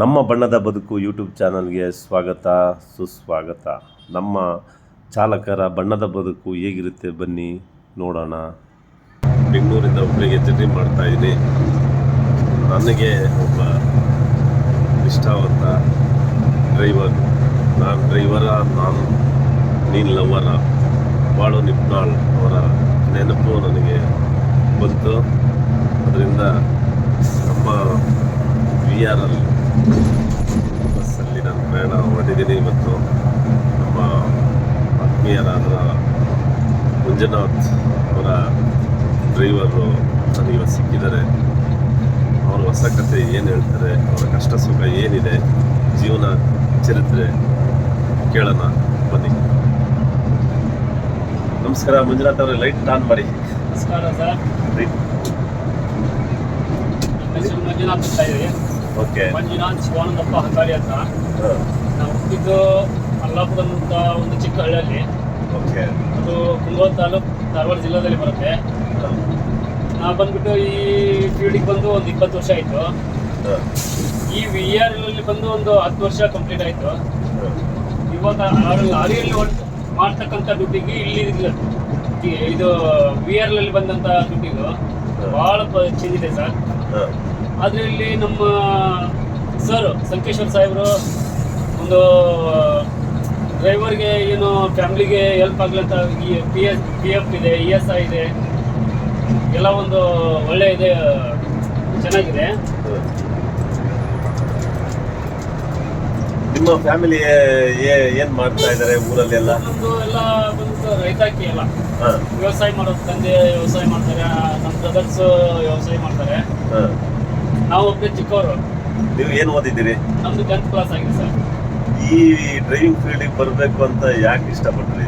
ನಮ್ಮ ಬಣ್ಣದ ಬದುಕು ಯೂಟ್ಯೂಬ್ ಚಾನಲ್ಗೆ ಸ್ವಾಗತ, ಸುಸ್ವಾಗತ. ನಮ್ಮ ಚಾಲಕರ ಬಣ್ಣದ ಬದುಕು ಹೇಗಿರುತ್ತೆ ಬನ್ನಿ ನೋಡೋಣ. ಬೆಂಗಳೂರಿಂದ ಒಬ್ಬರಿಗೆ ಜರ್ನಿ ಮಾಡ್ತಾ ಇದ್ದೀನಿ. ನನಗೆ ಒಬ್ಬ ಇಷ್ಟವಂತ ಡ್ರೈವರ್. ನಾನು ಡ್ರೈವರ, ನಾನು ನೀನು ಲವರ ಬಾಳು ನಿಪ್ನಾಳ್ ಅವರ ನೆನಪು ನನಗೆ ಬಂತು. ಅದರಿಂದ ನಮ್ಮ ವಿ ಆರ್ ಎಲ್ ಬಸ್ಸಲ್ಲಿ ನಾನು ಪ್ರಯಾಣ ಮಾಡಿದ್ದೀನಿ ಮತ್ತು ನಮ್ಮ ಆತ್ಮೀಯರಾದ ಮಂಜುನಾಥ್ ಅವರ ಡ್ರೈವರು ನನಗೆ ಇವತ್ತು ಸಿಕ್ಕಿದ್ದಾರೆ. ಅವರ ಹೊಸ ಕಥೆ ಏನು ಹೇಳ್ತಾರೆ ಅವರ ಕಷ್ಟ ಸುಖ ಏನಿದೆ ಜೀವನ ಚರಿತ್ರೆ ಕೇಳೋಣ ಬನ್ನಿ. ನಮಸ್ಕಾರ ಮಂಜುನಾಥ್ ಅವರೇ ಲೈಟ್ ಆನ್ ಮಾಡಿ. ನಮಸ್ಕಾರ ಸರ್. ಮಂಜುನಾಥ್ ಓಕೆ. ಮಂಜುನಾಥ್ ಶಿವಾನಂದಪ್ಪ ಹಂಗಾರಿ ಅಂತ. ನಾವು ಹುಟ್ಟಿದ್ದು ಅಲ್ಲಾಪುರ ಅಂತ ಒಂದು ಚಿಕ್ಕ ಹಳ್ಳಿಯಲ್ಲಿ. ಓಕೆ. ಅದು ಕುಂದಗೋಳ ತಾಲೂಕು ಧಾರವಾಡ ಜಿಲ್ಲೆಯಲ್ಲಿ ಬರುತ್ತೆ. ನಾ ಬಂದ್ಬಿಟ್ಟು ಈ ಫೀಲ್ಡಿಗೆ ಬಂದು ಒಂದು ಇಪ್ಪತ್ತು ವರ್ಷ ಆಯಿತು. ಈ ವಿ ಆರ್ ಅಲ್ಲಿ ಬಂದು ಒಂದು ಹತ್ತು ವರ್ಷ ಕಂಪ್ಲೀಟ್ ಆಯಿತು. ಇವಾಗ ಲಾರಿಯಲ್ಲಿ ಮಾಡ್ತಕ್ಕಂಥ ಡ್ಯೂಟಿಗೆ ಇಲ್ಲಿ. ಇದು ವಿ ಆರ್ ಅಲ್ಲಿ ಬಂದಂಥ ಡ್ಯೂಟಿಗೂ ಭಾಳ ಚೇಂಜ್ ಇದೆ ಸರ್. ಆದರೆ ಇಲ್ಲಿ ನಮ್ಮ ಸರ್ ಸಂಕೇಶ್ವರ್ ಸಾಹೇಬರು ಒಂದು ಡ್ರೈವರ್ಗೆ ಏನು ಫ್ಯಾಮ್ಲಿಗೆ ಹೆಲ್ಪ್ ಆಗ್ಲಂತ ಈ ಪಿ ಎಸ್ ಪಿ ಎಫ್ ಇದೆ ಇ ಎಸ್ ಐ ಇದೆ ಎಲ್ಲ ಒಂದು ಒಳ್ಳೆ ಇದೆ ಚೆನ್ನಾಗಿದೆ. ನಿಮ್ಮ ಫ್ಯಾಮಿಲಿ ಏನು ಮಾಡ್ತಾ ಇದ್ದಾರೆ ಊರಲ್ಲಿ ಎಲ್ಲ ನಮ್ಮದು ಎಲ್ಲ ಬಂದು ರೈತಾಕಿ ಎಲ್ಲ. ವ್ಯವಸಾಯ ಮಾಡೋದು ತಂದೆ ವ್ಯವಸಾಯ ಮಾಡ್ತಾರೆ ನಮ್ಮ ಬ್ರದರ್ಸ್ ವ್ಯವಸಾಯ ಮಾಡ್ತಾರೆ. ನಾವು ಒಬ್ಬನೇ ಚಿಕ್ಕವರು. ನೀವು ಏನು ಓದಿದ್ದೀರಿ? ನಮ್ದು ಟೆಂತ್ ಕ್ಲಾಸ್ ಆಗಿದೆ ಸರ್. ಈ ಡ್ರೈವಿಂಗ್ ಫೀಲ್ಡಿಗೆ ಬರಬೇಕು ಅಂತ ಯಾಕೆ ಇಷ್ಟಪಟ್ರಿ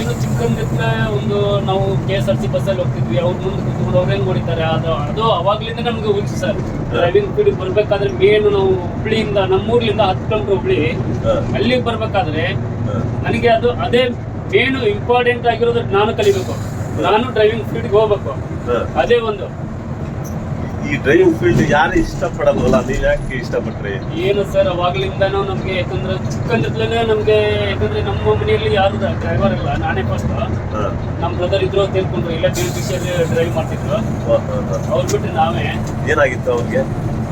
ಏನು ಚಿಕ್ಕಂದಿದ್ರೆ ಒಂದು ನಾವು ಕೆ ಎಸ್ ಆರ್ ಸಿ ಬಸ್ಸಲ್ಲಿ ಹೋಗ್ತಿದ್ವಿ. ಅವ್ರ ಮುಂದೆ ಕುತ್ಕೊಂಡು ಅವ್ರೇನ್ ಹೊಡಿತಾರೆ? ಅದು ಅದು ಅವಾಗ್ಲಿಂದ ನಮ್ಗೆ ಹುಚ್ಚು ಸರ್. ಡ್ರೈವಿಂಗ್ ಫೀಲ್ಡ್ ಬರ್ಬೇಕಾದ್ರೆ ಮೇನ್ ನಾವು ಹುಬ್ಳಿಯಿಂದ ನಮ್ಮೂರ್ಲಿಂದ ಹತ್ತು ಕಿಲೋಮೀಟರ್ ಹುಬ್ಳಿ. ಅಲ್ಲಿಗೆ ಬರ್ಬೇಕಾದ್ರೆ ನನಗೆ ಅದು ಅದೇ ಮೇನ್ ಇಂಪಾರ್ಟೆಂಟ್ ಆಗಿರೋದು ನಾನು ಕಲಿಬೇಕು. ನಾನು ಡ್ರೈವಿಂಗ್ ಫೀಲ್ಡ್ಗೆ ಹೋಗ್ಬೇಕು. ಅದೇ ಒಂದು. ಈ ಡ್ರೈವಿಂಗ್ ಫೀಲ್ಡ್ ಯಾರು ಇಷ್ಟಪಡಲ್ವಲ್ಲ ನೀವು ಯಾಕೆ ಇಷ್ಟಪಟ್ರಿ? ಏನು ಸರ್ ಅವಾಗಲಿಂದನೂ ನಮಗೆ ಯಾಕಂದ್ರೆ ಚಿಕ್ಕಂದಿರ್ಲೇ ನಮಗೆ ಯಾಕಂದ್ರೆ ನಮ್ಮ ಮನೆಯಲ್ಲಿ ಯಾರು ಡ್ರೈವರ್ ಇಲ್ಲ. ನಾನೇ ಫಸ್ಟ್ ನಮ್ಮ ಬ್ರದರ್ ಇದ್ರು ತಿಳ್ಕೊಂಡ್ರು. ಇಲ್ಲ ಬೇರೆ ಡ್ರೈವ್ ಮಾಡ್ತಿದ್ರು. ಅವ್ರು ಬಿಟ್ಟು ನಾವೇ. ಏನಾಗಿತ್ತು ಅವ್ರಿಗೆ?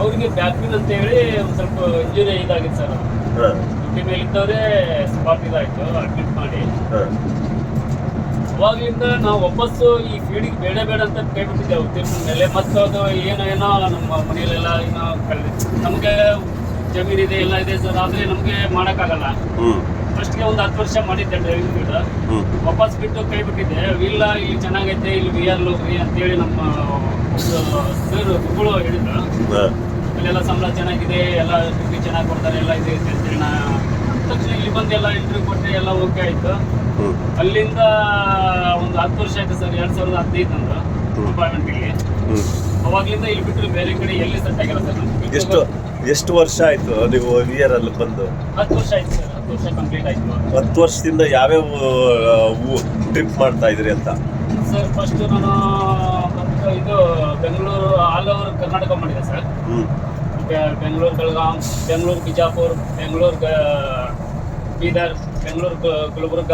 ಅವ್ರಿಗೆ ಬ್ಯಾಕ್ ಪೇನ್ ಅಂತ ಹೇಳಿ ಒಂದು ಸ್ವಲ್ಪ ಇಂಜುರಿ ಇದಾಗಿತ್ತು ಸರ್. ಮೇಲೆ ಇದ್ದವರೇ ಸ್ಪಾಟ್ ಇದಾಯ್ತು. ಅಡ್ಮಿಟ್ ಮಾಡಿ. ಅವಾಗ್ಲಿಂದ ನಾವು ವಾಪಸ್ಸು ಈ ಫೀಲ್ಡಿಗೆ ಬೇಡ ಬೇಡ ಅಂತ ಕೈ ಬಿಟ್ಟಿದ್ದೆವು ತಿರ್ಕೊಂಡ ಮೇಲೆ. ಮತ್ತೆ ಅದು ಏನೋ ಏನೋ ನಮ್ಮ ಮನೆಯಲ್ಲೆಲ್ಲ ಏನೋ ಕಳೆದ ನಮಗೆ ಜಮೀನಿದೆ ಎಲ್ಲ ಇದೆ ಸರ್. ಆದರೆ ನಮಗೆ ಮಾಡೋಕ್ಕಾಗಲ್ಲ. ಫಸ್ಟ್ಗೆ ಒಂದು ಹತ್ತು ವರ್ಷ ಮಾಡಿದ್ದೆ ಡ್ರೈವಿಂಗ್ ಫೀಲ್ಡ್ ವಾಪಸ್ ಬಿಟ್ಟು ಕೈ ಬಿಟ್ಟಿದ್ದೆ. ಇಲ್ಲ ಇಲ್ಲಿ ಚೆನ್ನಾಗೈತೆ ಇಲ್ಲಿ ವಿ ಆರ್ ಹೋಗ್ರಿ ಅಂತೇಳಿ ನಮ್ಮ ಸರ್ ಗುರುಗಳು ಹೇಳಿದ್ರು. ಅಲ್ಲೆಲ್ಲ ಸಂಬಳ ಚೆನ್ನಾಗಿದೆ ಎಲ್ಲ ಡ್ಯೂಟಿ ಚೆನ್ನಾಗಿ ಕೊಡ್ತಾರೆ ಎಲ್ಲ ಇದೆ ಇದೆ ಅಂತೇಳಿ ನಾ ತಕ್ಷಣ ಇಲ್ಲಿ ಬಂದು ಎಲ್ಲ ಇಂಟರ್ವ್ಯೂ ಕೊಟ್ಟರೆ ಎಲ್ಲ ಓಕೆ ಆಯಿತು. ಅಲ್ಲಿಂದ ಒಂದು ಹತ್ತು ವರ್ಷ ಆಯ್ತು ಸರ್ ಎರಡ್ ಸಾವಿರದ ಹದಿನೈದು ನಂತರ ಹ್ಮ್. ಅವಾಗ್ಲಿಂದ ಇಲ್ಲಿ ಬಿಟ್ಟರೆ ಬೇರೆ ಕಡೆ ಎಲ್ಲಿ ಸೆಟ್ ಆಗಿಲ್ಲ ಸರ್ ಎಷ್ಟು ಎಷ್ಟು ವರ್ಷ ಆಯ್ತು ನೀವು ನಿಯರ್ ಅಲ್ಲಿ ಬಂದು? ಹತ್ತು ವರ್ಷ ಆಯ್ತು ಸರ್ ಹತ್ತು ವರ್ಷ ಕಂಪ್ಲೀಟ್ ಆಯ್ತು. ಹತ್ತು ವರ್ಷದಿಂದ ಯಾವ್ಯಾವ ಟ್ರಿಪ್ ಮಾಡ್ತಾ ಇದ್ರಿ ಅಂತ? ಸರ್ ಫಸ್ಟ್ ನಾನು ಇದು ಬೆಂಗಳೂರು ಆಲ್ ಓವರ್ ಕರ್ನಾಟಕ ಮಾಡಿದೆ ಸರ್. ಬೆಂಗಳೂರು ಬೆಳಗಾಂ ಬೆಂಗಳೂರು ಬಿಜಾಪುರ್ ಬೆಂಗಳೂರು ಬೀದರ್ ಬೆಂಗಳೂರು ಗುಲ್ಬರ್ಗ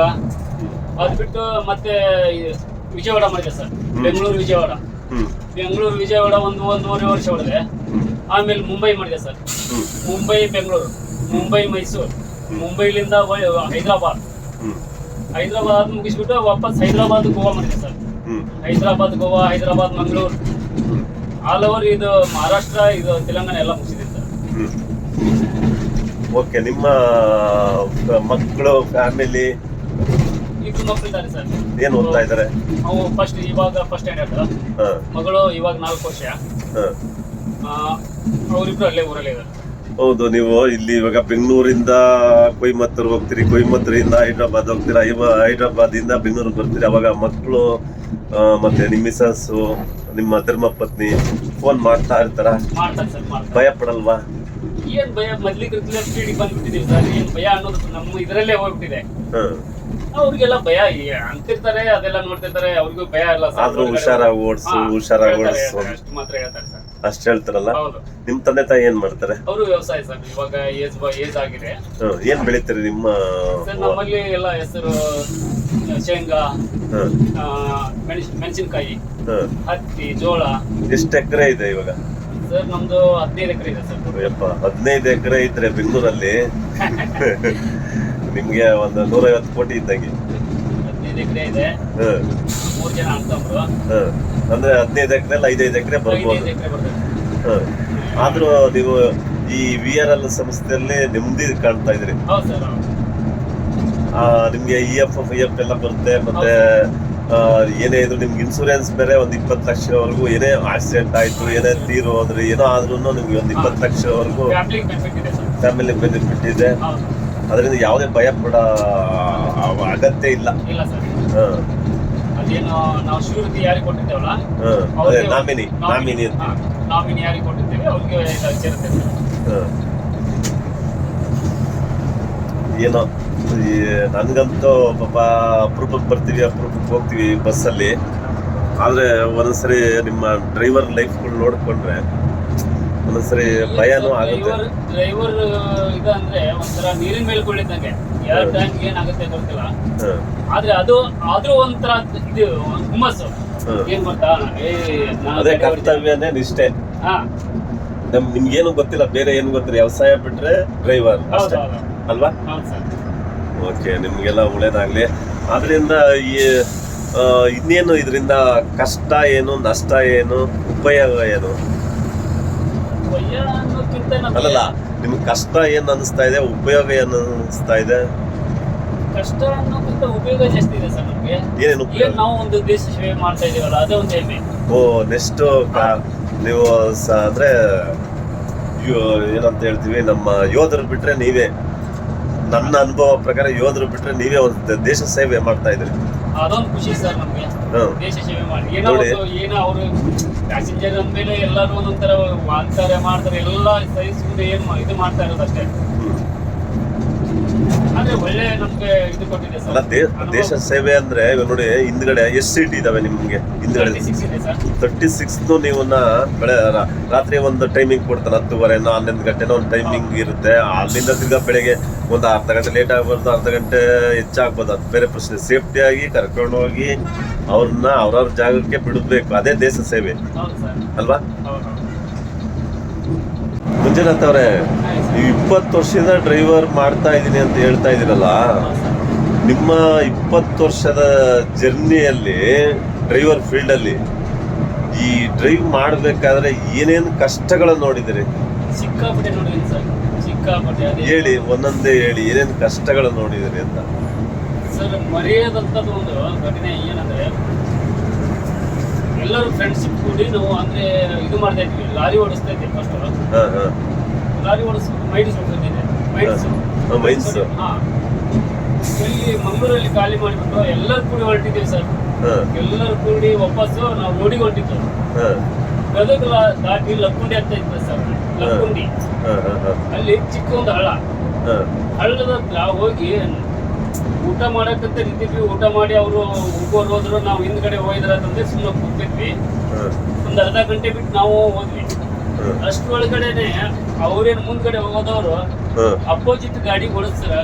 ಅದು ಬಿಟ್ಟು ಮತ್ತೆ ವಿಜಯವಾಡ ಮಾಡಿದೆ ಸರ್. ಬೆಂಗಳೂರು ವಿಜಯವಾಡ. ಬೆಂಗಳೂರು ವಿಜಯವಾಡ ಒಂದು ಒಂದೂವರೆ ವರ್ಷ ಹೊಡೆದೆ ಆಮೇಲೆ ಮುಂಬೈ ಮಾಡಿದೆ ಸರ್. ಮುಂಬೈ ಬೆಂಗಳೂರು. ಮುಂಬೈ ಮೈಸೂರು. ಮುಂಬೈಲಿಂದ ಹೈದರಾಬಾದ್. ಹೈದರಾಬಾದ್ ಮುಗಿಸ್ಬಿಟ್ಟು ವಾಪಸ್ ಹೈದರಾಬಾದ್ ಗೋವಾ ಮಾಡಿದೆ sir. Hyderabad Goa Hyderabad Mangaluru. All over ಇದು ಮಹಾರಾಷ್ಟ್ರ ಇದು ತೆಲಂಗಾಣ ಎಲ್ಲ ಓಕೆ ನಿಮ್ಮ ಮಕ್ಕಳು ಫ್ಯಾಮಿಲಿ ಇಬ್ರು ಮಕ್ಕಳು ಇದ್ದಾರೆ ಸರ್. ಏನ್ ಓದ್ತಾ ಇದ್ದಾರೆ? ಅವು ಫಸ್ಟ್ ಇವಾಗ ಫಸ್ಟ್ ಸ್ಟ್ಯಾಂಡರ್ಡ್ ಮಗಳು ಇವಾಗ ನಾಲ್ಕು ವರ್ಷ. ಅವರಿಬ್ರು ಅಲ್ಲೇ ಊರಲ್ಲೇ ಇದ್ದಾರೆ. ಹೌದು ನೀವು ಇಲ್ಲಿ ಇವಾಗ ಬೆಂಗಳೂರಿಂದ ಕೊಯಮತ್ತೂರು ಹೋಗ್ತೀರಿ ಕೊಯಮತ್ತೂರಿಂದ ಹೈದ್ರಾಬಾದ್ ಹೋಗ್ತೀರಾ ಇವಾಗ ಹೈದ್ರಾಬಾದ್ ಇಂದ ಬೆಂಗಳೂರಿಗೆ ಬರ್ತೀರಿ? ಅವಾಗ ಮಕ್ಕಳು ಮತ್ತೆ ನಿಮ್ಮ ಮಿಸಸ್ಸು ನಿಮ್ಮ ಧರ್ಮಪತ್ನಿ ಫೋನ್ ಮಾಡ್ತಾ ಇರ್ತಾರ? ಭಯ ಪಡಲ್ವಾ ಏನ್ ಭಯ? ಮೊದ್ಲಿ ಕೃತಿ ಬಂದ್ಬಿಟ್ಟಿದೀವಿ ಸರ್. ಏನ್ ಭಯ ಅನ್ನೋದು ನಮ್ಮ ಇದರಲ್ಲೇ ಹೋಗ್ಬಿಟ್ಟಿದೆ. ಅವ್ರಿಗೆಲ್ಲ ಭಯ ಅಂತಿರ್ತಾರೆ ಅದೆಲ್ಲ ನೋಡ್ತಿರ್ತಾರೆ. ಅವ್ರಿಗೂ ಭಯ ಇಲ್ಲ ಸರ್. ಆದ್ರೂ ಹುಷಾರಾಗಿ ಓಡ್ಸು, ಹುಷಾರಾ ಹುಷಾರಾಗಿ ಓಡ್ಸು. ಅಷ್ಟು ಮಾತ್ರ ಹೇಳ್ತಾರೆ ಸರ್. ಅಷ್ಟ್ ಹೇಳ್ತಾರಲ್ಲ? ಹೌದು. ನಿಮ್ ತಂದೆ ತಾಯಿ ಏನ್ ಮಾಡ್ತಾರೆ? ಅವರು ವ್ಯವಸಾಯ ಸರ್. ಇವಾಗ ಏಜ್ ಏಜ್ ಆಗಿದೆ. ಹ್ಮ್. ಏನ್ ಬೆಳಿತೀರಿ ನಿಮ್ಮ ಸರ್ ನಮ್ಮಲ್ಲಿ ಎಲ್ಲ ಹೆಸರು ಶೇಂಗಾ ಹ್ಮ್. ಆ, ಮೆಣಸ್ ಮೆಣಸಿನಕಾಯಿ ಹ್ಮ್. ಹತ್ತಿ ಜೋಳ. ಎಷ್ಟ್ ಎಕರೆ ಇದೆ ಇವಾಗ? ಸರ್ ನಮ್ದು ಹದಿನೈದು ಎಕರೆ ಇದೆ ಸರ್. ಯಪ್ಪ ಹದಿನೈದು ಎಕರೆ ಇದ್ರೆ ಬೆಂಗಳೂರಲ್ಲಿ ನಿಮ್ಗೆ ಒಂದು ನೂರೈವತ್ತು ಕೋಟಿ ಇದ್ದಂಗೆ. ಹದಿನೈದು ಎಕರೆ ಇದೆ. ಮೂರು ಜನ ಅಂತಂಬ್ರು. ಅಂದ್ರೆ ಹದಿನೈದು ಎಕರೆ ಐದೈದು ಎಕರೆ ಬರ್ಬೋದು. ಆದ್ರೂ ನೀವು ಈ ವಿ ಆರ್ ಎಲ್ ಸಂಸ್ಥೆಯಲ್ಲಿ ನೆಮ್ಮದಿ ಕಾಣ್ತಾ ಇದ್ರಿ ನಿಮ್ಗೆ ಇ ಎಫ್ ಎಫ್ ಎಫ್ ಎಲ್ಲ ಬರುತ್ತೆ ಮತ್ತೆ ಏನೇ ಇದ್ರು ನಿಮ್ಗೆ ಇನ್ಸೂರೆನ್ಸ್ ಬೇರೆ ಒಂದು ಇಪ್ಪತ್ತು ಲಕ್ಷವರೆಗೂ ಏನೇ ಆಕ್ಸಿಡೆಂಟ್ ಆಯ್ತು ಏನೇ ತೀರು ಹೋದ್ರೆ ಏನೋ ಆದ್ರೂ ನಿಮ್ಗೆ ಒಂದು ಇಪ್ಪತ್ತು ಲಕ್ಷವರೆಗೂ ಫ್ಯಾಮಿಲಿ ಬೆನಿಫಿಟ್ ಇದೆ ಅದರಿಂದ ಯಾವುದೇ ಭಯ ಪಡ ಅಗತ್ಯ ಇಲ್ಲ. ನಾಮಿನಿ ನಾಮಿನಿ ಅಂತ ನಾಮಿನಿ ಯಾರಿಗೆ ಕೊಟ್ಟಿದ್ದೇವೆ? ಅವ್ರಿಗೆ ಸೇರುತ್ತೆ. ಏನೋ ಈ ನನಗಂತೂ ಪಾಪ ಅಪರೂಪಕ್ಕೆ ಬರ್ತೀವಿ ಅಪರೂಪಕ್ಕೆ ಹೋಗ್ತೀವಿ ಬಸ್ಸಲ್ಲಿ. ಆದರೆ ಒಂದೊಂದ್ಸರಿ ನಿಮ್ಮ ಡ್ರೈವರ್ ಲೈಫ್ಗಳು ನೋಡಿಕೊಂಡ್ರೆ ಒಂದೊಂದ್ಸರಿ ಭಯನೂ ಆಗುತ್ತೆ. ಡ್ರೈವರ್ ಡ್ರೈವರ್ ಇದು ಅಂದ್ರೆ ಒಂಥರ ನೀರಿನ ಮೇಲೆ ಕುಳಿತಂಗೆ. ಯಾವ ಟೈಮ್ ಏನಾಗುತ್ತೆ ಗೊತ್ತಿಲ್ಲ. ಆದ್ರೆ ಅದು ಆದ್ರೂ ಒಂಥರ ಇದು ಹುಮ್ಮಸ್ಸು. ಹ್ಮ್. ಏನ್ ಗೊತ್ತಾ? ಅದೇ. ಕರ್ತವ್ಯನೇ ನಿಷ್ಠೆ. ನಮ್ ನಿಮ್ಗೇನು ಗೊತ್ತಿಲ್ಲ ಬೇರೆ ಏನು ಗೊತ್ತಿಲ್ಲ ವ್ಯವಸಾಯ ಬಿಟ್ರೆ ಡ್ರೈವರ್ ಅಷ್ಟೇ. ಅಲ್ವಾ? ಓಕೆ ನಿಮಗೆಲ್ಲ ಒಳ್ಳೇದಾಗಲಿ. ಆದ್ದರಿಂದ ಈ ಇನ್ನೇನು ಇದರಿಂದ ಕಷ್ಟ ಏನು ನಷ್ಟ ಏನು ಉಪಯೋಗ ಏನು? ಅಲ್ಲಲ್ಲ ನಿಮ್ಗೆ ಕಷ್ಟ ಏನು ಅನಿಸ್ತಾ ಇದೆ ಉಪಯೋಗ ಏನು ಅನಿಸ್ತಾ ಇದೆ? ಕಷ್ಟ ಅನ್ನೋಕ್ಕಿಂತ ಉಪಯೋಗ ಜಾಸ್ತಿ ಇದೆ ಸರ್ ನಮ್ಗೆ. ಏನೇನು ಉಪಯೋಗ? ನಾವು ಒಂದು ದೇಶ ಸೇವೆ ಮಾಡ್ತಾ ಇದೀವಲ್ಲ ಅದೇ ಒಂದು ಹೆಮ್ಮೆ. ಓ ನೆಕ್ಸ್ಟ್ ನೀವು ಅಂದ್ರೆ ಏನಂತ ಹೇಳ್ತೀವಿ ನಮ್ಮ ಯೋಧರು ಬಿಟ್ರೆ ನೀವೇ. ನನ್ನ ಅನುಭವ ಪ್ರಕಾರ ಯೋಧರು ಬಿಟ್ರೆ ನೀವೇ ಒಂದು ದೇಶ ಸೇವೆ ಮಾಡ್ತಾ ಇದ್ರಿ ಅದೊಂದು ಖುಷಿ ಸರ್ ನಮಗೆ. ದೇಶ ಸೇವೆ ಮಾಡಿ. ಏನೋ. ಏನೋ ಅವರು ಪ್ಯಾಸೆಂಜರ್ ಅಂದ್ಮೇಲೆ ಎಲ್ಲರೂ ಒಂದೊಂಥರ ಅಂತಾರೆ ಮಾಡ್ತಾರೆ. ಎಲ್ಲ ಸಹಿಸ್ಕೊಂಡು ಏನು ಇದು ಮಾಡ್ತಾ ಇರೋದು ಅಷ್ಟೇ ಹ್ಮ್. ಆದ್ರೆ ಒಳ್ಳೆ ನಮ್ಗೆ ಇದು ಕೊಟ್ಟಿದೆ ಅಲ್ಲ ದೇಶ ಸೇವೆ ಅಂದ್ರೆ ಇವಾಗ ನೋಡಿ ಹಿಂದ್ಗಡೆ ಎಷ್ಟು ಸೀಟ್ ಇದಾವೆ ನಿಮ್ಗೆ ಹಿಂದ್ಗಡೆ. ತರ್ಟಿ ಸಿಕ್ಸ್ ನೀವು ಬೆಳೆ ರಾತ್ರಿ ಒಂದು ಟೈಮಿಂಗ್ ಕೊಡ್ತಾನೆ ಹತ್ತುವರೆನೋ ಹನ್ನೊಂದು ಗಂಟೆನೋ ಒಂದು ಟೈಮಿಂಗ್ ಇರುತ್ತೆ. ಅಲ್ಲಿಂದ ತಿರ್ಗಾ ಬೆಳಿಗ್ಗೆ ಒಂದು ಅರ್ಧ ಗಂಟೆ ಲೇಟ್ ಆಗ್ಬಾರ್ದು ಅರ್ಧ ಗಂಟೆ ಹೆಚ್ಚಾಗ್ಬೋದು. ಅದು ಬೇರೆ ಪ್ರಶ್ನೆ. ಸೇಫ್ಟಿಯಾಗಿ ಕರ್ಕೊಂಡು ಹೋಗಿ ಅವ್ರನ್ನ ಅವ್ರವ್ರ ಜಾಗಕ್ಕೆ ಬಿಡಬೇಕು. ಅದೇ ದೇಶ ಸೇವೆ. ಅಲ್ವಾ? ಮಂಜುನಾಥ್ ಅವರೇ ನೀವು ಇಪ್ಪತ್ತು ವರ್ಷದಿಂದ ಡ್ರೈವರ್ ಮಾಡ್ತಾ ಇದ್ದೀನಿ ಅಂತ ಹೇಳ್ತಾ ಇದ್ದೀರಲ್ಲ ನಿಮ್ಮ ಇಪ್ಪತ್ತು ವರ್ಷದ ಜರ್ನಿಯಲ್ಲಿ ಡ್ರೈವರ್ ಫೀಲ್ಡಲ್ಲಿ ಈ ಡ್ರೈವ್ ಮಾಡಬೇಕಾದ್ರೆ ಏನೇನು ಕಷ್ಟಗಳನ್ನು ನೋಡಿದಿರಿ ಸಿಕ್ಕಾಪಟ್ಟೆ ನೋಡಿದ್ದೀನಿ ಸರ್ ಸಿಕ್ಕಾಪಟ್ಟೆ ಅದೇ. ಹೇಳಿ ಒಂದೊಂದೇ ಹೇಳಿ ಏನೇನು ಕಷ್ಟಗಳನ್ನು ನೋಡಿದಿರಿ ಅಂತ. ಸರ್ ಮರೆಯದಂಥದ್ದು ಒಂದು ಘಟನೆ ಏನಂದ್ರೆ ಎಲ್ಲರೂ ಫ್ರೆಂಡ್ಸ್ ಕೂಡಿ ನಾವು ಅಂದ್ರೆ ಇದು ಮಾಡ್ತಾ ಇದ್ವಿ ಲಾರಿ ಓಡಿಸ್ತಾ ಇದ್ದೀವಿ ಫಸ್ಟ್ ಲಾರಿ ಓಡಿಸ್ ಮೈಡ್ಸ್ ಹಾ, ಇಲ್ಲಿ ಮಂಗಳೂರಲ್ಲಿ ಖಾಲಿ ಮಾಡಿಬಿಟ್ಟು ಎಲ್ಲರೂ ಕೂಡಿ ಹೊರಟಿದ್ದೀವಿ ಸರ್. ಎಲ್ಲರೂ ಕೂಡಿ ವಾಪಸ್ಸು ನಾವು ಓಡಿ ಹೊರಟಿದ್ದು. ಗದಗ ದಾಟಿ ಲಕ್ಕುಂಡಿ ಅಂತ ಇತ್ತು ಸರ್ ಲಕ್ಕುಂಡಿ. ಅಲ್ಲಿ ಚಿಕ್ಕ ಒಂದು ಹಳ್ಳ ಹಳ್ಳದ ಹೋಗಿ ಊಟ ಮಾಡಕ್ಕಂತ ನಿಂತಿದ್ವಿ. ಊಟ ಮಾಡಿ ಅವರು ಹೋಗೋರು ಹೋದ್ರು. ನಾವು ಹಿಂದ್ಗಡೆ ಹೋಗಿದ್ರ ಅಂತಂದ್ರೆ ಸುಮ್ಮನೆ ಕೂತಿದ್ವಿ. ಒಂದು ಅರ್ಧ ಗಂಟೆ ಬಿಟ್ಟು ನಾವು ಹೋದ್ವಿ. ಅಷ್ಟು ಒಳಗಡೆನೆ ಅವ್ರೇನ್ ಮುಂದ್ಗಡೆ ಹೋಗೋದವ್ರು ಅಪೋಸಿಟ್ ಗಾಡಿ ಓಡಿಸ್ತಾರ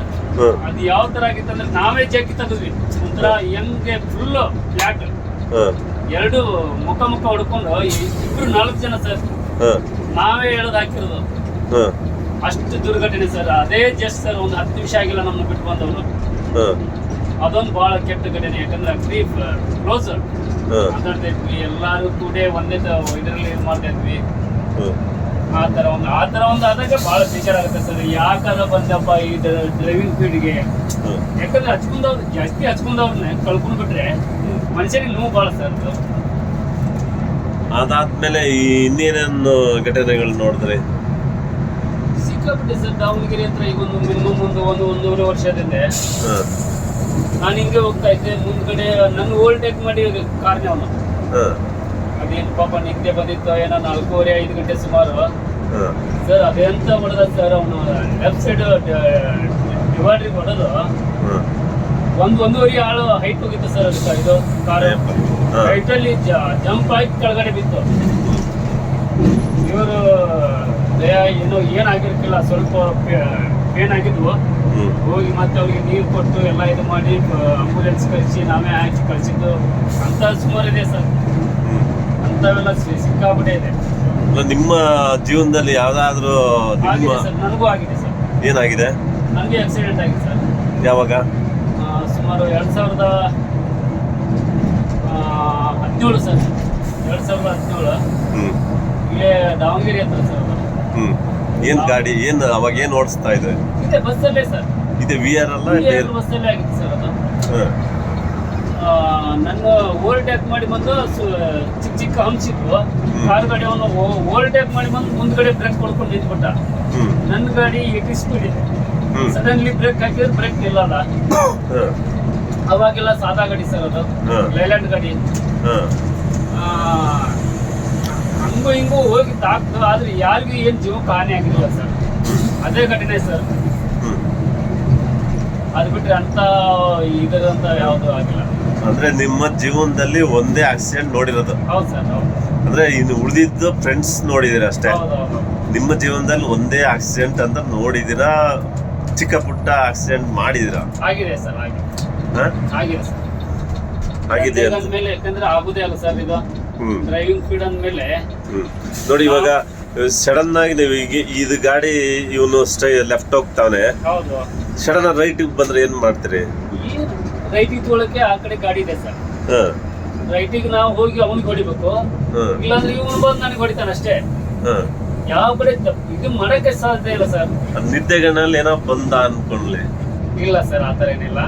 ಅದು ಯಾವ ತರ ಆಗಿತ್ತಂದ್ರೆ ನಾವೇ ಜಗ್ಗಿ ತಗದ್ವಿ. ಒಂಥರ ಹೆಂಗೆ ಫುಲ್ ಫ್ಲಾಟ್ ಎರಡು ಮುಖ ಮುಖ ಹೊಡ್ಕೊಂಡು ಇಬ್ರು ನಾಲ್ಕು ಜನ ಸರ್ ನಾವೇ ಹೇಳೋದು ಹಾಕಿರೋದು. ಅಷ್ಟು ದುರ್ಘಟನೆ ಸರ್ ಅದೇ ಜಸ್ಟ್ ಸರ್ ಒಂದು ಹತ್ತು ನಿಮಿಷ ಆಗಿಲ್ಲ ನಮ್ಮನ್ನ ಬಿಟ್ಟು ಬಂದವರು. ಅದೊಂದು ಬಹಳ ಕೆಟ್ಟ ಘಟನೆ ಯಾಕಂದ್ರೆ ಫ್ರೀ ಕ್ಲೋಸರ್ ಮಾತಾಡ್ತಾ ಇದ್ವಿ ಎಲ್ಲಾರು ಕೂಡ ಒಂದೇ ಇದರಲ್ಲಿ ಇದು ಮಾಡ್ತಾ ಇದ್ವಿ. ಆ ತರ ಒಂದು ಆ ತರ ಒಂದು ಆದಾಗ ಬಹಳ ಬೇಜಾರಾಗುತ್ತೆ ಸರ್. ಯಾಕಾರ ಬಂದಪ್ಪ ಈ ಡ್ರೈವಿಂಗ್ ಫೀಲ್ಡ್ಗೆ ಯಾಕಂದ್ರೆ ಹಚ್ಕೊಂಡವ್ರು ಜಾಸ್ತಿ ಹಚ್ಕೊಂಡವ್ರನ್ನ ಕಳ್ಕೊಂಡ್ ಬಿಟ್ರೆ ಮನುಷ್ಯನಿಗೆ ನೋವು ಬಹಳ ಸರ್ ಅದು. ಅದಾದ್ಮೇಲೆ ಈ ಇನ್ನೇನೇನು ಘಟನೆಗಳು ನೋಡಿದ್ರಿ? ಸಿಕ್ಕಾಪಟ್ಟೆ ಸರ್ ದಾವಣಗೆರೆ ಹತ್ರ ಈಗ ಒಂದು ಮಿನಿಮಮ್ ಒಂದು ಒಂದು ಒಂದೂವರೆ ವರ್ಷದಿಂದ. ನಾನು ಹಿಂಗೆ ಹೋಗ್ತಾ ಇದ್ದೆ ಮುಂದ್ಗಡೆ ನನ್ನ ಓವರ್ಟೇಕ್ ಮಾಡಿ ಕಾರ್ನೇ ಅವನು. ಅದೇನು ಪಾಪ ನಿದ್ದೆ ಬಂದಿತ್ತು ಏನೋ ನಾಲ್ಕೂವರೆ ಐದು ಗಂಟೆ ಸುಮಾರು. ಸರ್ ಅದೆಂತ ಹೊಡೆದ ಸರ್ ಅವನು ಲೆಫ್ಟ್ ಸೈಡ್ ಡಿವೈಡ್ರಿ ಹೊಡೆದು ಒಂದು ಒಂದೂವರೆ ಆಳು ಹೈಟ್ ಹೋಗಿತ್ತು ಸರ್ ಅದಕ್ಕೆ ಇದು ಕಾರ್ ಹೈಟಲ್ಲಿ ಹೈಟ್ ಜಂಪ್ ಆಯ್ತು ಕೆಳಗಡೆ ಬಿತ್ತು. ದೇವರು ದಯ ಏನಾಗಿರ್ತಿಲ್ಲ ಏನಾಗಿರ್ಕಿಲ್ಲ ಸ್ವಲ್ಪ ಪೇನ್ ಆಗಿದ್ವು ಹೋಗಿ ಮತ್ತೆ ಅವ್ರಿಗೆ ನೀರು ಕೊಟ್ಟು ಎಲ್ಲ ಇದು ಮಾಡಿ ಆಂಬುಲೆನ್ಸ್ ಕಳಿಸಿ ನಾವೇ ಹಾಕಿ ಕಳಿಸಿದ್ದು. ಅಂತ ಸುಮಾರು ಇದೆ ಸರ್. ಅಂಥವೆಲ್ಲ ಸಿಕ್ಕಾಪಟ್ಟೆ ಇದೆ ನಿಮ್ಮ ಜೀವನದಲ್ಲಿ ಯಾವ್ದಾದ್ರು ನನಗೂ ಆಗಿದೆ ಸರ್. ಏನಾಗಿದೆ? ನನಗೆ ಆಕ್ಸಿಡೆಂಟ್ ಆಗಿದೆ ಸರ್. ಯಾವಾಗ? ಸುಮಾರು ಎರಡು ಸಾವಿರದ ಹದಿನೇಳು ಸರ್. ಎರಡು ಸಾವಿರದ ಹದಿನೇಳು. ಇಲ್ಲೇ ದಾವಣಗೆರೆ ಹತ್ರ ಸರ್. ಹ್ಮ್. ಏನ್ ಗಾಡಿ ಏನ್ ಅವಾಗ ಏನ್ ಓಡಿಸ್ತಾ ಇದೆ? ಇದೆ ಬಸ್ಸಲ್ಲೇ ಸರ್. ಇದೆ ವಿ ಆರ್ ಅಲ್ಲ? ನನ್ನ ಬಸ್ಸಲ್ಲೇ ಆಗಿತ್ತು ಸರ್ ಅದು. ಹ್ಮ್. ಆ, ನನ್ನ ಓವರ್ಟೇಕ್ ಮಾಡಿ ಬಂದು ಸು- ಚಿಕ್ಕ ಚಿಕ್ಕ ಹಂಸಿದ್ವು ಕಾರ್ ಗಾಡಿ ಅವನು ಓವರ್ಟೇಕ್ ಮಾಡಿ ಬಂದು ಮುಂದ್ಗಡೆ ಬ್ರೇಕ್ ಕೊಡ್ಕೊಂಡು ನಿಂತ್ಬಿಟ್ಟ. ಹ್ಮ್. ನನ್ನ ಗಾಡಿ ಏಟಿ ಸ್ಪೀಡ್ ಇದೆ. ಹ್ಮ್. ಸಡನ್ಲಿ ಬ್ರೇಕ್ ಹಾಕಿದ್ರೆ ಬ್ರೇಕ್ ನಿಲ್ಲಲ್ಲ ಹ್ಮ್ ಅವಾಗೆಲ್ಲ ಸಾದಾ ಗಾಡಿ ಸರ್ ಅದು. ಹ್ಮ್. ಲೈಲ್ಯಾಂಡ್ ಗಾಡಿ. ಹ್ಮ್ ಆ, ಹಂಗೂ ಹಿಂಗೋ ಹೋಗಿ ತಾಕ್ತು ಆದ್ರೆ ಯಾರಿಗೂ ಏನ್ ಜೀವಕ್ಕೆ ಹಾನಿ ಆಗಿಲ್ಲ ಸರ್. ಅದೇ ಘಟನೆ ಸರ್. ಅದ್ ಬಿಟ್ರೆ ಅಂತ ಇದರಂತ ಯಾವುದು ಆಗಿಲ್ಲ. ಅಂದ್ರೆ ನಿಮ್ಮ ಜೀವನದಲ್ಲಿ ಒಂದೇ ಆಕ್ಸಿಡೆಂಟ್ ನೋಡಿರೋದು. ಹೌದು ಸರ್ ಹೌದು. ಅಂದ್ರೆ ಇನ್ನು ಉಳಿದಿದ್ದು ಫ್ರೆಂಡ್ಸ್ ನೋಡಿದಿರ ಅಷ್ಟೇ. ಹೌದು ಹೌದು ನಿಮ್ಮ ಜೀವನದಲ್ಲಿ ಒಂದೇ ಆಕ್ಸಿಡೆಂಟ್ ಅಂತ ನೋಡಿದಿರಾ? ಚಿಕ್ಕ ಪುಟ್ಟ ಆಕ್ಸಿಡೆಂಟ್ ಮಾಡಿದಿರಾ? ಆಗಿದೆ ಸರ್ ಆಗಿದೆ? ಆಗಿದೆ ಸರ್. ಆಗಿದೆ ಅಂದ್ಮೇಲೆ ಯಾಕಂದ್ರೆ ಆಗುದೇ ಅಲ್ಲ ಸರ್ ಇದು ಡ್ರೈವಿಂಗ್ ಸ್ಪೀಡ್ ಅಂದ್ಮೇಲೆ. ನೋಡಿ ಇವಾಗ ಸಡನ್ ಆಗಿ ನೀವು ಈಗ ಇದು ಗಾಡಿ ಇವನು ಸ್ಟೈ ಲೆಫ್ಟ್ ಹೋಗ್ತಾನೆ. ಹೌದು. ಸಡನ್ ರೈಟ್ ಬಂದ್ರೆ ಏನ್ ಮಾಡ್ತೀರಿ? ರೈಟ್ ರೈಟಿಗೆ ತೊಗೊಳಕ್ಕೆ ಆ ಕಡೆ ಗಾಡಿ ಇದೆ ಸರ್. ಹ. ರೈಟಿಗೆ ನಾವು ಹೋಗಿ ಅವನಿಗೆ ಹೊಡಿಬೇಕು. ಹ. ಇಲ್ಲಾಂದ್ರೆ ಇವನು ಬಂದು ನನಗೆ ಹೊಡಿತಾನೆ ಅಷ್ಟೇ. ಹ. ಯಾವ ಕಡೆ ತಪ್ಪು- ಇದು ಮಾಡಕ್ಕೆ ಸಾಧ್ಯ ಇಲ್ಲ ಸರ್. ನಿದ್ದೆ ನಿದ್ದೆಗಣ್ಣಲ್ಲಿ ಏನೋ ಬಂದ ಅನ್ಕೊಂಡ್ಲಿ. ಇಲ್ಲ ಸರ್ ಆ ಥರ ಏನಿಲ್ಲ.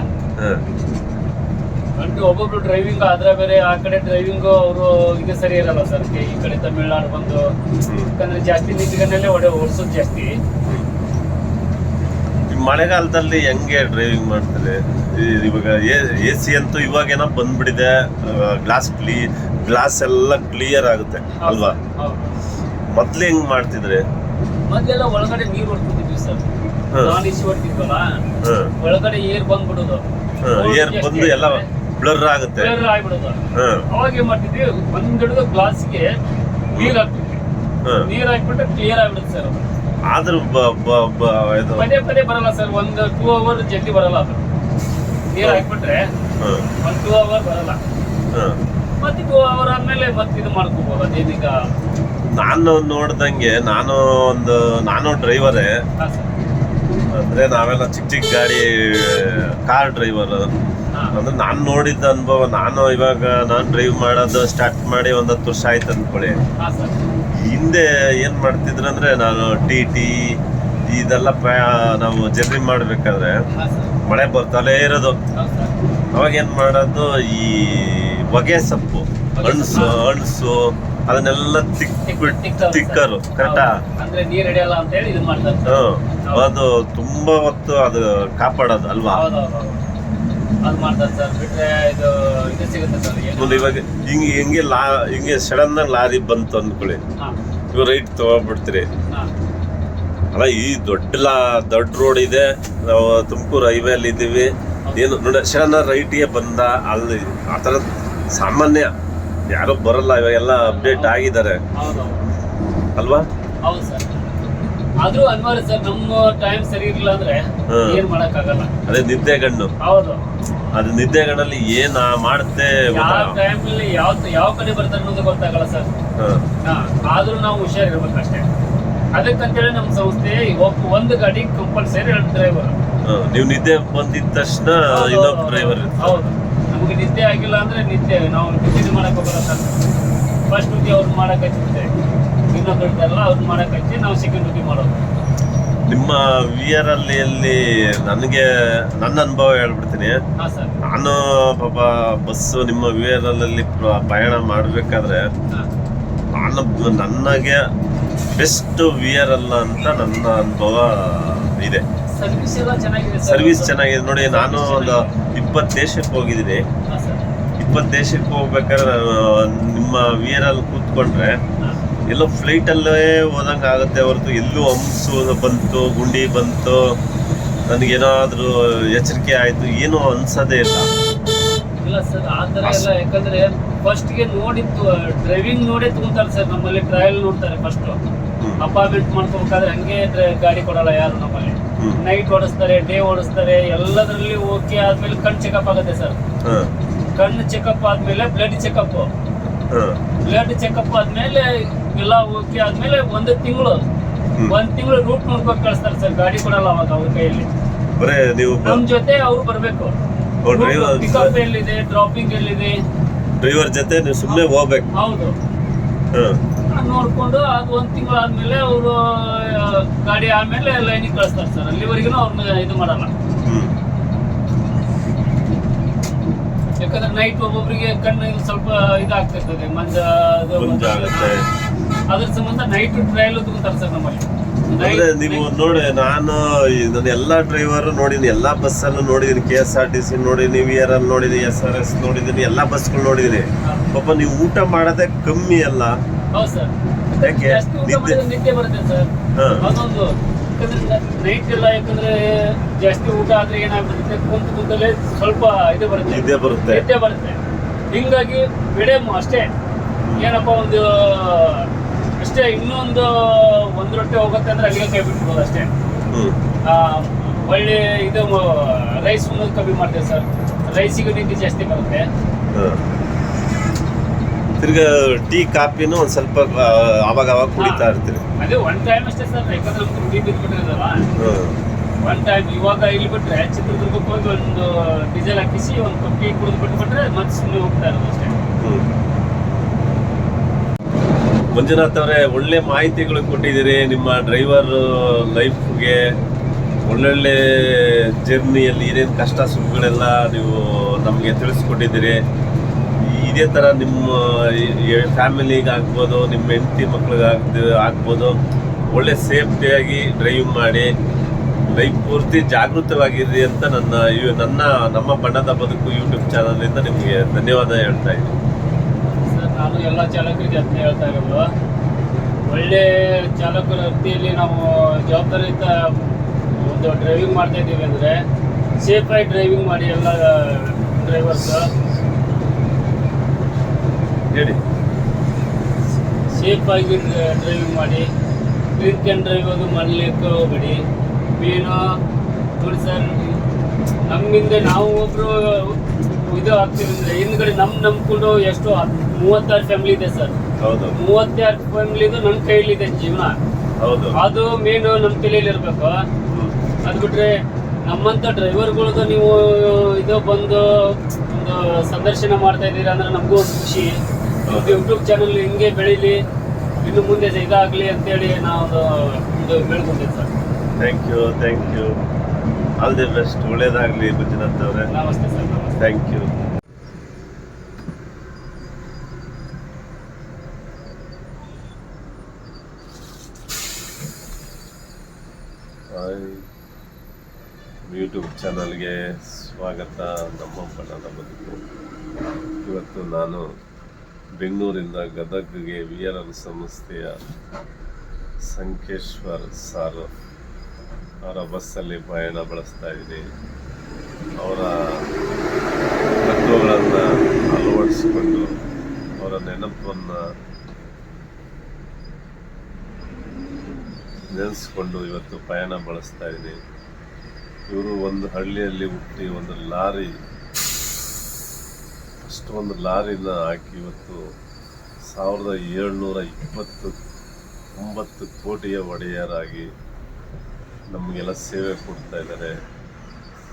ಹ. ಅಂದ್ರೆ ಒಬ್ಬೊಬ್ರು ಡ್ರೈವಿಂಗ್ ಆದ್ರೆ ಬೇರೆ ಆ ಕಡೆ ಡ್ರೈವಿಂಗ್ ಅವರು ಇದು ಸರಿ ಇರಲ್ಲ ಸರ್ ಈ ಕಡೆ ತಮಿಳ್ನಾಡು ಬಂದು ಯಾಕಂದ್ರೆ ಜಾಸ್ತಿ ನಿಂತ್ಕೊಂಡಲ್ಲೇ ಒಡೆ ಓಡಿಸೋದು ಜಾಸ್ತಿ. ಮಳೆಗಾಲದಲ್ಲಿ ಹೆಂಗೆ ಡ್ರೈವಿಂಗ್ ಮಾಡ್ತಾರೆ? ಇವಾಗ ಎ ಸಿ ಅಂತೂ ಇವಾಗೇನೋ ಬಂದ್ಬಿಟ್ಟಿದೆ. ಗ್ಲಾಸ್ ಕ್ಲೀ ಗ್ಲಾಸ್ ಎಲ್ಲ ಕ್ಲಿಯರ್ ಆಗುತ್ತೆ ಅಲ್ವಾ? ಮೊದ್ಲು ಹೆಂಗ್ ಮಾಡ್ತಿದ್ರೆ? ಮೊದ್ಲೆಲ್ಲ ಒಳಗಡೆ ನೀರು ಹೊಡ್ತಿದ್ವಿ ಸರ್ ಹ. ನಾನ್ ಇಸಿ ಹೊಡ್ತಿದ್ವಲ್ಲ ಒಳಗಡೆ ಏರ್ ಬಂದ್ಬಿಡೋದು. ಏರ್ ಬಂದು ಎಲ್ಲ ಬ್ಲರ್ ಆಗುತ್ತೆ. ಕ್ಲಿಯರ್ ಆಗ್ಬಿಡೋದು. ಹ. ಅವಾಗ ಏನ್ ಮಾಡ್ತಿದ್ವಿ? ಒಂದ್ ಹಿಡಿದು ಗ್ಲಾಸ್ಗೆ ನೀರ್ ಹಾಕ್ತಿದ್ವಿ ನೀರ್ ಹಾಕ್ಬಿಟ್ರೆ ಕ್ಲಿಯರ್ ಆಗ್ಬಿಡುತ್ತೆ ಸರ್ ಆದ್ರೂ ಬ- ಬ- ಬ- ಇದು ಪದೇ ಪದೇ ಬರಲ್ಲ ಸರ್ ಒಂದು ಟೂ ಅವರ್ ಜಲ್ದಿ ಬರಲ್ಲ ಅದು. ನೀರ್ ಹಾಕ್ಬಿಟ್ರೆ ಒಂದ್ ಟೂ ಅವರ್ ಬರಲ್ಲ. ಮತ್ತೆ ಟೂ ಅವರ್ ಆದ್ಮೇಲೆ ಮತ್ತೆ ಇದು ಮಾಡ್ಕೋಬಹುದು ಅದೇನೀಗ ನಾನು ನೋಡ್ದಂಗೆ ನಾನು ಒಂದು ನಾನು ಡ್ರೈವರೇ ಅಂದ್ರೆ ನಾವೆಲ್ಲ ಚಿಕ್ಕ ಚಿಕ್ಕ ಗಾಡಿ ಕಾರ್ ಡ್ರೈವರ್ ಅಂದ್ರೆ ನಾನು ನೋಡಿದ್ದ ಅನುಭವ ನಾನು ಇವಾಗ ನಾನು ಡ್ರೈವ್ ಮಾಡೋದು ಸ್ಟಾರ್ಟ್ ಮಾಡಿ ಒಂದು ಹತ್ತು ವರ್ಷ ಆಯ್ತು ಅಂದ್ಕೊಳ್ಳಿ ಹಿಂದೆ ಏನ್ ಮಾಡ್ತಿದ್ರು ಅಂದ್ರೆ ನಾನು ಟಿ ಟಿ ಇದೆಲ್ಲ ನಾವು ಜರ್ನಿ ಮಾಡ್ಬೇಕಾದ್ರೆ ಮಳೆ ಬರ್ತಲೇ ಇರೋದು. ಅವಾಗ ಏನ್ ಮಾಡೋದು ಈ ಹೊಗೆ ಸೊಪ್ಪು ಹಣ್ಸು ಹಣ್ಸು ಅದನ್ನೆಲ್ಲ ತಿಕ್ಬಿಟ್ಟು ತಿಕ್ಕರು ಕರೆಕ್ಟಾ ಹ್ಮ್. ಅದು ತುಂಬಾ ಹೊತ್ತು ಅದು ಕಾಪಾಡೋದು ಅಲ್ವಾ. ಅದು ಮಾಡ್ತಾರೆ ಸರ್. ಬಿಟ್ರೆ ಇದು ಇದು ಸಿಗುತ್ತೆ ಸರ್ ಏನು? ಒಂದು ಇವಾಗ ಹಿಂಗೆ ಹಿಂಗೆ ಲಾ ಹಿಂಗೆ ಸಡನ್ ಲಾರಿ ಬಂತು ಅಂದ್ಕೊಳ್ಳಿ. ಹಾ. ರೈಟ್ ತಗೊಂಡ್ಬಿಡ್ತೀರಿ ಹಾ. ಅಲ್ಲ ಈ ದೊಡ್ಡ ಲಾ ದೊಡ್ಡ ರೋಡ್ ಇದೆ. ನಾವು ತುಮಕೂರು ಹೈವೇ ಅಲ್ಲಿ ಇದ್ದೀವಿ. ಏನು ನೋಡಿ ಸಡನ್ ರೈಟಿಗೆ ಬಂದ ಅಲ್ಲಿ ಆ ಥರ ಸಾಮಾನ್ಯ ಯಾರೂ ಬರಲ್ಲ ಇವಾಗೆಲ್ಲ ಅಪ್ಡೇಟ್ ಆಗಿದ್ದಾರೆ. ಹೌದು. ಅಲ್ವಾ? ಹೌದು ಸರ್. ಆದ್ರೂ ಅನಿವಾರ್ಯ ಸರ್ ನಮ್ಮ ಟೈಮ್ ಸರಿ ಇರಲಿಲ್ಲ ಅಂದ್ರೆ ಹ್ಮ್. ಏನ್ ಮಾಡಕ್ ಆಗಲ್ಲ ಅದೇ ನಿದ್ದೆಗಣ್ಣು ಹೌದು. ಅದು ನಿದ್ದೆಗಳಲ್ಲಿ ಏನ್ ಮಾಡುತ್ತೆ ಯಾವ ಟೈಮಲ್ಲಿ ಯಾವ ಯಾವ ಕಡೆ ಬರ್ತಾರೆ ಅನ್ನೋದು ಗೊತ್ತಾಗಲ್ಲ ಸರ್ ಹಾ. ಆದ್ರೂ ನಾವು ಹುಷಾರಿರ್ಬೇಕು ಅಷ್ಟೇ. ಅದಕ್ಕಂತೇಳಿ ನಮ್ಮ ಸಂಸ್ಥೆ ಒಬ್ಬ ಒಂದು ಗಾಡಿ ಕಂಪಲ್ಸರಿ ಎರಡು ಡ್ರೈವರ್ ನೀವು ನಿದ್ದೆ ಬಂದಿದ ತಕ್ಷಣ ಇನ್ನೊಬ್ಬ ಡ್ರೈವರ್ ಹೌದು. ನಮಗೆ ನಿದ್ದೆ ಆಗಿಲ್ಲ ಅಂದ್ರೆ ನಿದ್ದೆ ನಾವು ಡ್ಯೂಟಿ ಮಾಡಕ್ ಹೋಗಲ್ಲ ಸರ್ ಫಸ್ಟ್ ಡ್ಯೂಟಿ ಅವ್ರು ಮಾಡಕ್ ಹಚ್ಚಿಬಿಡ್ತೇವೆ ಇನ್ನೊಬ್ರು ಇರ್ತಾರಲ್ಲ ಅವ್ರು ಮಾಡಕ್ ಹಚ್ಚಿ ನಾವು ಸೆಕೆಂಡ್ ಡ್ಯೂಟಿ ಮಾಡೋದು. ನಿಮ್ಮ ವಿ ಆರ್ ಅಲ್ಲಿ ಅಲ್ಲಿ ನನಗೆ ನನ್ನ ಅನುಭವ ಹೇಳ್ಬಿಡ್ತೀನಿ. ನಾನು ಪಾಪ ಬಸ್ ನಿಮ್ಮ ವಿ ಆರ್ ಅಲ್ಲಿ ಪ್ರ- ಪಯಣ ಮಾಡಬೇಕಾದ್ರೆ ನಾನು ನನಗೆ ಬೆಸ್ಟ್ ವಿಯರ್ ಅಲ್ಲ ಅಂತ ನನ್ನ ಅನುಭವ ಇದೆ. ಸರ್ವಿಸ್ ಚೆನ್ನಾಗಿದೆ ನೋಡಿ ನಾನು ಒಂದು ಇಪ್ಪತ್ತು ದೇಶಕ್ಕೆ ಹೋಗಿದ್ದೀನಿ. ಇಪ್ಪತ್ತು ದೇಶಕ್ಕೆ ಹೋಗ್ಬೇಕಾದ್ರೆ ನಾನು ನಿಮ್ಮ ವಿ ಆರ್ ಅಲ್ಲಿ ಕೂತ್ಕೊಂಡ್ರೆ ಎಲ್ಲೋ ಫ್ಲೈಟಲ್ಲೇ ಹೋದಂಗೆ ಆಗುತ್ತೆ ಹೊರತು ಎಲ್ಲೂ ಹಂಸು ಬಂತು ಗುಂಡಿ ಬಂತು. ನನಗೇನಾದರೂ ಎಚ್ಚರಿಕೆ ಆಯಿತು ಏನೂ ಅನ್ಸೋದೇ ಇಲ್ಲ. ಇಲ್ಲ ಸರ್ ಆ ಥರ ಎಲ್ಲ ಯಾಕಂದರೆ ಫಸ್ಟ್ಗೆ ನೋಡಿದ್ದು ಡ್ರೈವಿಂಗ್ ನೋಡೇ ತಗೊಂತಾರೆ ಸರ್ ನಮ್ಮಲ್ಲಿ ಟ್ರಯಲ್ ನೋಡ್ತಾರೆ ಫಸ್ಟು ಹ್ಮ್. ಅಪಾರ್ಟ್ಮೆಂಟ್ ಮಾಡ್ಕೋಬೇಕಾದ್ರೆ ಹಂಗೆ ಡ್ರೈ- ಗಾಡಿ ಕೊಡಲ್ಲ ಯಾರು ನಮ್ಮಲ್ಲಿ. ನೈಟ್ ಓಡಿಸ್ತಾರೆ ಡೇ ಓಡಿಸ್ತಾರೆ ಎಲ್ಲದರಲ್ಲಿ ಓಕೆ ಆದ್ಮೇಲೆ ಕಣ್ ಚೆಕಪ್ ಆಗುತ್ತೆ ಸರ್. ಹಾ. ಕಣ್ಣು ಚೆಕಪ್ ಆದ್ಮೇಲೆ ಬ್ಲಡ್ ಚೆಕಪ್ ಹಾ. ಬ್ಲಡ್ ಚೆಕಪ್ ಆದ್ಮೇಲೆ ಎಲ್ಲ ಓಕೆ ಆದ್ಮೇಲೆ ಒಂದು ತಿಂಗಳು. ಒಂದ್ ತಿಂಗಳು ರೂಟ್ ನೋಡ್ಕೊಂಡು ಕಳಿಸ್ತಾರೆ ಸರ್ ಗಾಡಿ ಕೊಡಲ್ಲ ಅವಾಗ ಅವ್ರ ಕೈಯಲ್ಲಿ. ಬರೇ ನೀವು ನಮ್ ಜೊತೆ ಅವ್ರು ಬರ್ಬೇಕು. ಪಿಕಪ್ ಎಲ್ಲಿದೆ ಡ್ರಾಪಿಂಗ್ ಎಲ್ಲಿದೆ? ಡ್ರೈವರ್ ಜೊತೆ ನೀವು ಸುಮ್ಮನೆ ಹೋಗ್ಬೇಕು. ಹೌದು. ನೋಡ್ಕೊಂಡು ಅದು ಒಂದ್ ತಿಂಗಳು ಆದ್ಮೇಲೆ ಅವರು ಗಾಡಿ ಆದ್ಮೇಲೆ ಲೈನಿಗೆ ಕಳಿಸ್ತಾರೆ ಸರ್. ಅಲ್ಲಿವರೆಗೂ ಅವ್ರನ್ನ ಇದು ಮಾಡಲ್ಲ. ಯಾಕಂದ್ರೆ ನೈಟ್ ಒಬ್ಬೊಬ್ರಿಗೆ ಕಣ್ಣು ಸ್ವಲ್ಪ ಇದಾಗ್ತಿರ್ತದೆ. ಮಂಜ ಅದ್ರ ಸಂಬಂಧ ನೈಟ್ ಟ್ರಯಲ್ ತಗೊಂತಾರೆ ಸರ್ ನಮ್ಮಲ್ಲಿ. ಅಂದ್ರೆ ನೀವು ನೋಡಿ ನಾನು ಎಲ್ಲ ನನ್ನ ಎಲ್ಲಾ ಡ್ರೈವರ್ ನೋಡಿದೀನಿ ಎಲ್ಲಾ ಬಸ್ ಅಲ್ಲೂ ನೋಡಿದೀನಿ K S R T C ನೋಡಿದೀನಿ ವಿ ಆರ್ ಎಲ್ ನೋಡಿದೀನಿ ಎಸ್ ಆರ್ ಎಸ್ ನೋಡಿದೀನಿ ಎಲ್ಲಾ ಬಸ್ಗಳು ನೋಡಿದೀನಿ. ಪಾಪ ನೀವು ಊಟ ಮಾಡೋದೇ ಕಮ್ಮಿ ಅಲ್ಲ. ಹೌದು ಸರ್. ಯಾಕೆ? ಜಾಸ್ತಿ ಊಟ ನಿದ್ದೆ- ಬರುತ್ತೆ ಸರ್. ಅದೊಂದು ಯಾಕಂದ್ರೆ ನೈಟ್ ಎಲ್ಲ ಯಾಕಂದ್ರೆ ಜಾಸ್ತಿ ಊಟ ಆದ್ರೆ ಏನಾಗ್ಬಿಡುತ್ತೆ? ಕುಂತ ಕುಂತಲ್ಲೇ ಸ್ವಲ್ಪ ಇದು ಬರುತ್ತೆ. ನಿದ್ದೆ ಬರುತ್ತೆ. ನಿದ್ದೆ ಬರುತ್ತೆ. ಹಿಂಗಾಗಿ ಮೀಡಿಯಮ್ ಅಷ್ಟೇ. ಏನಪ್ಪ ಒಂದು ಅಷ್ಟೇ ಇನ್ನೊಂದು ಒಂದ್ ರೊಟ್ಟಿ ಹೋಗುತ್ತೆ ಅಂದ್ರೆ ಅಲ್ಲಿಗೆ ಕೈ ಬಿಟ್ಬೋದು ಅಷ್ಟೇ. ಒಳ್ಳೆ ಇದು ರೈಸ್ ಕಮ್ಮಿ ಮಾಡ್ತೇವೆ ಸರ್ ರೈಸಿಗೂ ನಿಂತು ಜಾಸ್ತಿ ಬರುತ್ತೆ. ತಿರ್ಗ ಟೀ ಕಾಫಿನೂ ಒಂದ್ ಸ್ವಲ್ಪ ಅವಾಗ ಅವಾಗ ಕುಡಿತಾ ಇರ್ತೀರಿ. ಅದೇ ಒನ್ ಟೈಮ್ ಅಷ್ಟೇ ಸರ್ ಯಾಕಂದ್ರೆ ನಮ್ಗೆ ರೂಢಿ ಬಿದ್ದುಬಿಟ್ಟಿರೋದಲ್ಲ ಒನ್ ಟೈಮ್ ಇವಾಗ ಇಲ್ಲಿ ಬಿಟ್ರೆ ಚಿತ್ರದುರ್ಗಕ್ಕೆ ಹೋಗಿ ಒಂದು ಡೀಸೆಲ್ ಹಾಕಿಸಿ ಒಂದು ಕಪ್ಪಿ ಕುಡಿದ್ಬಿಟ್ಟು ಬಿಟ್ರೆ ಮತ್ತೆ ಸುಮ್ಮನೆ ಹೋಗ್ತಾ ಇರೋದು ಅಷ್ಟೇ. ಮಂಜುನಾಥ್ ಅವರೇ, ಒಳ್ಳೆ ಮಾಹಿತಿಗಳು ಕೊಟ್ಟಿದ್ದೀರಿ. ನಿಮ್ಮ ಡ್ರೈವರ್ ಲೈಫ್ಗೆ ಒಳ್ಳೊಳ್ಳೆ ಜರ್ನಿಯಲ್ಲಿ ಏನೇನು ಕಷ್ಟ ಸುಖಗಳೆಲ್ಲ ನೀವು ನಮಗೆ ತಿಳಿಸ್ಕೊಟ್ಟಿದ್ದೀರಿ. ಇದೇ ಥರ ನಿಮ್ಮ ಫ್ಯಾಮಿಲಿಗೆ ಆಗ್ಬೋದು, ನಿಮ್ಮ ಹೆಂಡತಿ ಮಕ್ಳಿಗೆ ಆಗ್ಬೋದು. ಒಳ್ಳೆ ಸೇಫ್ಟಿಯಾಗಿ ಡ್ರೈವ್ ಮಾಡಿ ಲೈಫ್ ಪೂರ್ತಿ ಜಾಗೃತವಾಗಿರ್ರಿ ಅಂತ ನನ್ನ ನನ್ನ, ನಮ್ಮ ಬಣ್ಣದ ಬದುಕು ಯೂಟ್ಯೂಬ್ ಚಾನಲಿಂದ ನಿಮಗೆ ಧನ್ಯವಾದ ಹೇಳ್ತಾ ಇದ್ದೀನಿ. ನಾನು ಎಲ್ಲ ಚಾಲಕರಿಗೆ ಅದನ್ನ ಹೇಳ್ತಾ ಇರೋದು. ಒಳ್ಳೆ ಚಾಲಕರ ವೃತ್ತಿಯಲ್ಲಿ ನಾವು ಜವಾಬ್ದಾರಿಯುತ ಒಂದು ಡ್ರೈವಿಂಗ್ ಮಾಡ್ತಾ ಇದ್ದೀವಿ ಅಂದರೆ ಸೇಫಾಗಿ ಡ್ರೈವಿಂಗ್ ಮಾಡಿ ಎಲ್ಲ ಡ್ರೈವರ್ಸ್ ಹೇಳಿ. ಸೇಫಾಗಿ ಡ್ರೈವಿಂಗ್ ಮಾಡಿ ಡ್ರಿಂಕ್ ಆ್ಯಂಡ್ ಡ್ರೈವ್ ಅದು ಮಾಡಲಿಕ್ಕೆ ಹೋಗಬೇಡಿ. ಮೀನು ಸರ್ ನಮ್ಮಿಂದ ನಾವು ಒಬ್ಬರು ಇದು ಆಗ್ತೀವಿ ಅಂದರೆ ಹಿಂದ್ಗಡೆ ನಮ್ಮ ನಂಬ್ಕೊಂಡು ಎಷ್ಟು ಮೂವತ್ತಾರು ಫ್ಯಾಮಿಲಿ ಇದೆ ಸರ್. ಹೌದು. ಮೂವತ್ತಾರು ಫ್ಯಾಮಿಲಿದು ನನ್ನ ಕೈಯಲ್ಲಿದೆ ಜೀವನ. ಹೌದು. ಅದು ಮೇನ್ ನಮ್ಮ ತಲೆಯಲ್ಲಿ ಇರಬೇಕು. ಅದ್ ಬಿಟ್ರೆ ನಮ್ಮಂಥ ಡ್ರೈವರ್ಗಳದ್ದು ನೀವು ಇದು ಬಂದು ಒಂದು ಸಂದರ್ಶನ ಮಾಡ್ತಾ ಇದ್ದೀರಾ ಅಂದ್ರೆ ನಮಗೂ ಒಂದು ಖುಷಿ. ಯೂಟ್ಯೂಬ್ ಚಾನಲ್ ಹಿಂಗೆ ಬೆಳೀಲಿ ಇನ್ನು ಮುಂದೆ ಇದಾಗಲಿ ಅಂತೇಳಿ ನಾವೊಂದು ಇದು ಬೆಳ್ಕೊಂಡಿದ್ದೆ sir. Thank you thank you all the best ಒಳ್ಳೇದಾಗಲಿ ಮಂಜುನಾಥ್ ಅವರೇ. ನಮಸ್ತೆ sir thank you hi YouTube ಚಾನಲ್ಗೆ ಸ್ವಾಗತ. ನಮ್ಮ ಬಣ್ಣದ ಬದುಕು ಇವತ್ತು ನಾನು ಬೆಂಗಳೂರಿಂದ ಗದಗ್ಗೆ ವಿ ಆರ್ ಎಲ್ ಸಂಸ್ಥೆಯ ಸಂಕೇಶ್ವರ್ ಸಾರ್ ಅವರ ಬಸ್ಸಲ್ಲಿ ಪ್ರಯಾಣ ಬಳಸ್ತಾ ಇದ್ದೀನಿ. ಅವರ ತತ್ವಗಳನ್ನು ಅಳವಡಿಸಿಕೊಂಡು ಅವರ ನೆನಪನ್ನು ನೆನೆಸ್ಕೊಂಡು ಇವತ್ತು ಪಯಣ ಬಳಸ್ತಾ ಇದ್ದೀನಿ. ಇವರು ಒಂದು ಹಳ್ಳಿಯಲ್ಲಿ ಹುಟ್ಟಿ ಒಂದು ಲಾರಿ ಫಸ್ಟ್ ಒಂದು ಲಾರಿನ ಹಾಕಿ ಇವತ್ತು ಸಾವಿರದ ಏಳ್ನೂರ ಇಪ್ಪತ್ತು ಒಂಬತ್ತು ಕೋಟಿಯ ಒಡೆಯರಾಗಿ ನಮಗೆಲ್ಲ ಸೇವೆ ಕೊಡ್ತಾ ಇದ್ದಾರೆ.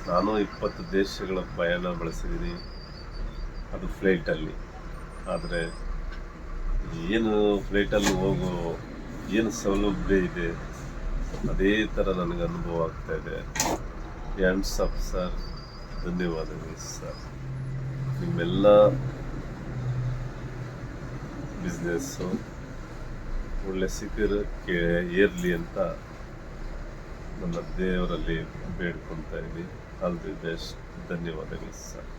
ನಾನು ಇಪ್ಪತ್ತು ದೇಶಗಳ ಪಯಣ ಬಳಸಿದ್ದೀನಿ ಅದು ಫ್ಲೈಟಲ್ಲಿ. ಆದರೆ ಏನು ಫ್ಲೈಟಲ್ಲಿ ಹೋಗೋ ಏನು ಸೌಲಭ್ಯ ಇದೆ, ಅದೇ ಥರ ನನಗೆ ಅನುಭವ ಆಗ್ತಾ ಇದೆ. ಹ್ಯಾಂಡ್ಸ್ ಅಪ್ ಸರ್ ಧನ್ಯವಾದಗಳು ಸರ್ ನಿಮ್ಮೆಲ್ಲ ಬಿಸ್ನೆಸ್ಸು ಒಳ್ಳೆ ಸಿಕ್ಕರು ಕೇ ಏರಲಿ ಅಂತ ನನ್ನ ದೇವರಲ್ಲಿ ಬೇಡ್ಕೊತಾ ಇದ್ದೀನಿ. ಆಲ್ ದಿ ಬೆಸ್ಟ್ ಧನ್ಯವಾದಗಳು ಸರ್